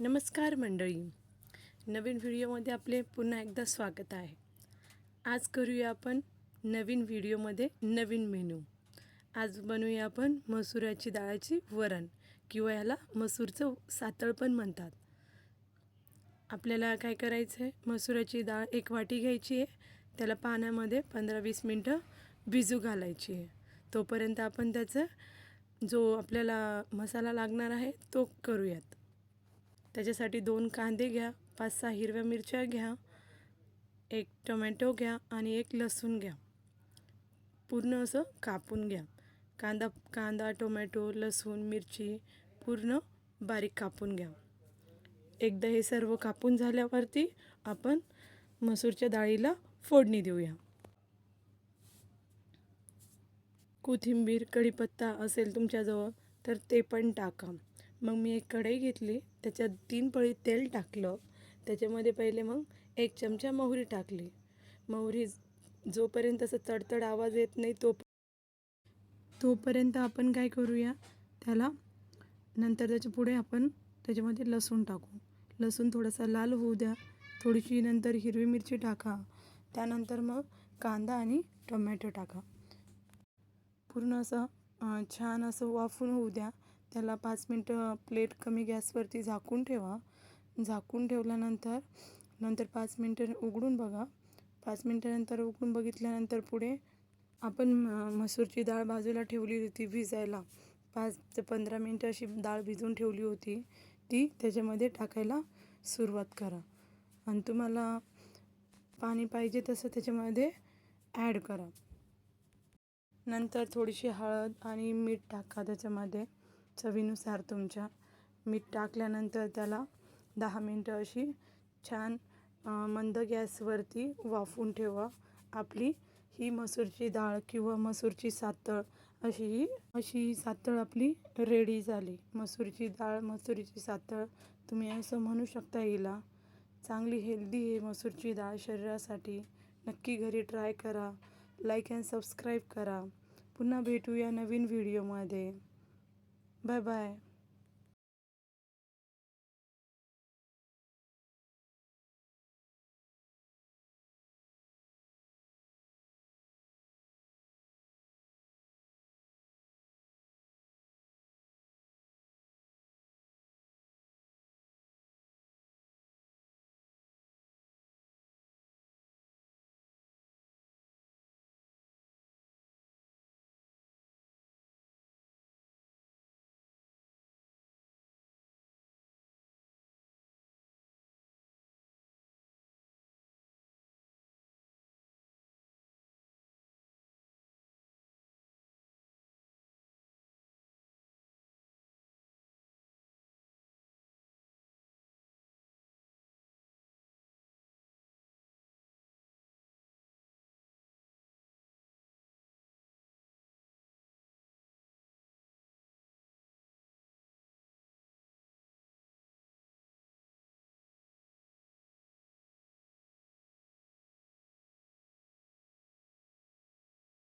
नमस्कार मंडळी. नवीन व्हिडिओमध्ये आपले पुन्हा एकदा स्वागत आहे. आज करूया आपण नवीन व्हिडिओमध्ये नवीन मेनू. आज बनवूया आपण मसुराची डाळाची वरण किंवा याला मसूरचं सातळ पण म्हणतात. आपल्याला काय करायचं आहे? मसुराची डाळ एक वाटी घ्यायची आहे. त्याला पाण्यामध्ये पंधरा वीस मिनटं भिजू घालायची आहे. तोपर्यंत आपण त्याचं जो आपल्याला मसाला लागणार आहे तो करूयात. त्याच्यासाठी दोन कांदे घ्या पाच सहा हिरव्या मिरच्या घ्या एक टोमॅटो घ्या आणि एक लसूण घ्या. पूर्ण असं कापून घ्या. कांदा कांदा टोमॅटो लसूण मिरची पूर्ण बारीक कापून घ्या. एकदा हे सर्व कापून झाल्यावरती आपण मसूरच्या डाळीला फोडणी देऊया. कोथिंबीर कढीपत्ता असेल तुमच्याजवळ तर ते पण टाका. मग मी एक कढई घेतली. त्याच्यात तीन पळी तेल टाकलं. त्याच्यामध्ये पहिले मग एक चमचा मोहरी टाकली. मोहरी जोपर्यंत असं तडतड आवाज येत नाही तो तोपर्यंत आपण काय करूया? त्याला नंतर त्याच्या पुढे आपण त्याच्यामध्ये लसूण टाकू. लसूण थोडासा लाल होऊ द्या. थोडीशी नंतर हिरवी मिरची टाका. त्यानंतर मग कांदा आणि टोमॅटो टाका. पूर्ण असं छान असं वाफून होऊ द्या. त्याला पाच मिनटं प्लेट कमी गॅसवरती झाकून ठेवा. झाकून ठेवल्यानंतर नंतर पाच मिनटं उघडून बघा. पाच मिनटानंतर उघडून बघितल्यानंतर पुढे आपण म- मसूरची डाळ बाजूला ठेवली होती भिजायला. पाच ते पंधरा मिनटं अशी डाळ भिजून ठेवली होती. ती त्याच्यामध्ये टाकायला सुरुवात करा. आणि तुम्हाला पाणी पाहिजे तसं त्याच्यामध्ये ॲड करा. नंतर थोडीशी हळद आणि मीठ टाका त्याच्यामध्ये. चवीनुसार तुमच्या मीठ टाकल्यानंतर त्याला दहा मिनटं अशी छान मंद गॅसवरती वाफून ठेवा. आपली ही मसूरची डाळ किंवा मसूरची सातळ अशी ही अशी ही सातळ आपली रेडी झाली. मसूरची डाळ मसुरीची सातळ तुम्ही असं म्हणू शकता हिला. चांगली हेल्दी आहे मसूरची डाळ शरीरासाठी. नक्की घरी ट्राय करा. लाईक अँड सबस्क्राईब करा. पुन्हा भेटूया नवीन व्हिडिओमध्ये Bye bye.